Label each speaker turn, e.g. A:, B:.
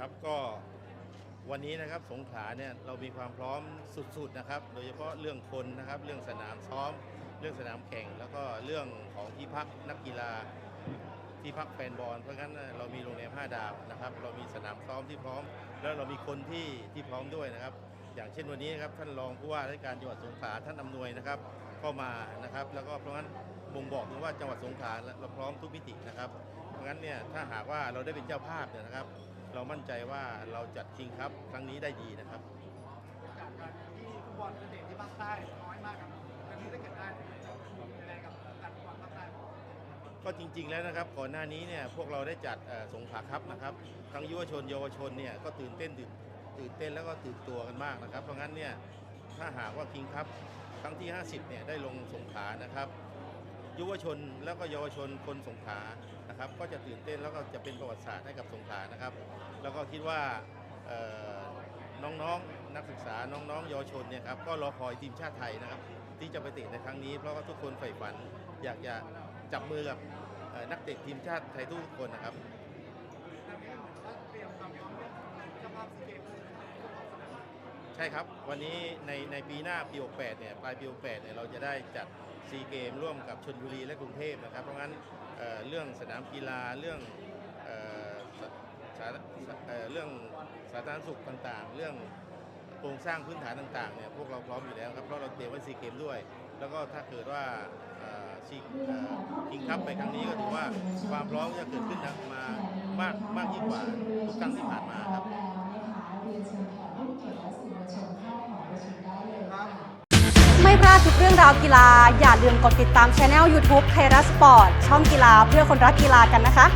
A: ครับก็วันนี้นะครับสงขลาเนี่ยเรามีความพร้อมสุดๆนะครับ โดยเฉพาะเรื่องคนนะครับ เรื่องสนามซ้อม เรื่องสนามแข่ง แล้วก็เรื่องของที่พักนักกีฬาที่พักแฟนบอลเพราะงั้นเรามีโรงแรม5ดาวนะครับ เรามีสนามซ้อมที่พร้อม แล้วเรามีคนที่ที่พร้อมด้วยนะครับ อย่างเช่นวันนี้นครับท่านรองผู้ว่าราชการจังหวัดสงขลาท่านอำนวยนะครับก็มานะครับ แล้วก็เพราะงั้นบ่งบอกถึงว่าจังหวัดสงขลาเราพร้อมทุกมิตินะครับ เพราะงั้นเนี่ยถ้าหากว่าเราได้เป็นเจ้าภาพเนี่ยนะครับ เรามั่นใจว่าเราจัดคิงครับครั้งนี้ได้ดีนะครับ
B: จากการที่ฟุตบอลเป็นเด็กที่ภาคใต้น้อยมากครับครั้งนี้ถ้าเกิดได้จะยังไงกับการฟุตบอลภาคใต้
A: ก็จริง ๆ แล้วนะครับก่อนหน้านี้เนี่ยพวกเราได้จัดเอ่อสงขลาครับนะครับทั้งยุวชนเยาวชนเนี่ยก็ตื่นเต้นตื่นตื่นเต้นแล้วก็ตื่นตัวกันมากนะครับ เพราะงั้นเนี่ยถ้าหากว่าคิงครับครั้งที่ 50เนี่ยได้ลงสงขลานะครับ ยุวชนแล้วก็เยาวชนคนสงขลานะครับ ก็จะตื่นเต้นแล้วก็จะเป็นประวัติศาสตร์ให้กับสงขลานะครับ แล้วก็คิดว่าน้องๆนักศึกษาน้องๆเยาวชนเนี่ยครับก็รอคอยทีมชาติไทยนะครับ ที่จะไปเตะในครั้งนี้ เพราะว่าทุกคนใฝ่ฝันอยากจะจับมือกับนักเตะทีมชาติไทยทุกคนนะครับ ช่ครับ วันนี้ในในปีหน้าปี 68 เนี่ยปลายปี 68 เนี่ยเราจะได้จัดซีเกมร่วมกับชนบุรีและกรุงเทพนะครับ เพราะงั้นเอ่อเรื่องสนามกีฬาเรื่องเอ่อสสาเอ่อเรื่องสาธารณสุขต่างๆ เรื่องโครงสร้างพื้นฐานต่างๆเนี่ยพวกเราพร้อมอยู่แล้วครับเพราะเราเตรียมไว้ซีเกมด้วย แล้วก็ถ้าเกิดว่าซีคิงคัพไปครั้งนี้ก็ถือว่าความพร้อมจะเกิดขึ้นมามากมากยิ่งกว่าทุกครั้งที่ผ่านมาครับ
C: ไม่พลาดทุกเรื่องราวกีฬา อย่าลืมกดติดตามช anel YouTube ไทยรัฐสปอร์ตช่องกีฬาเพื่อคนรักกีฬากันนะคะ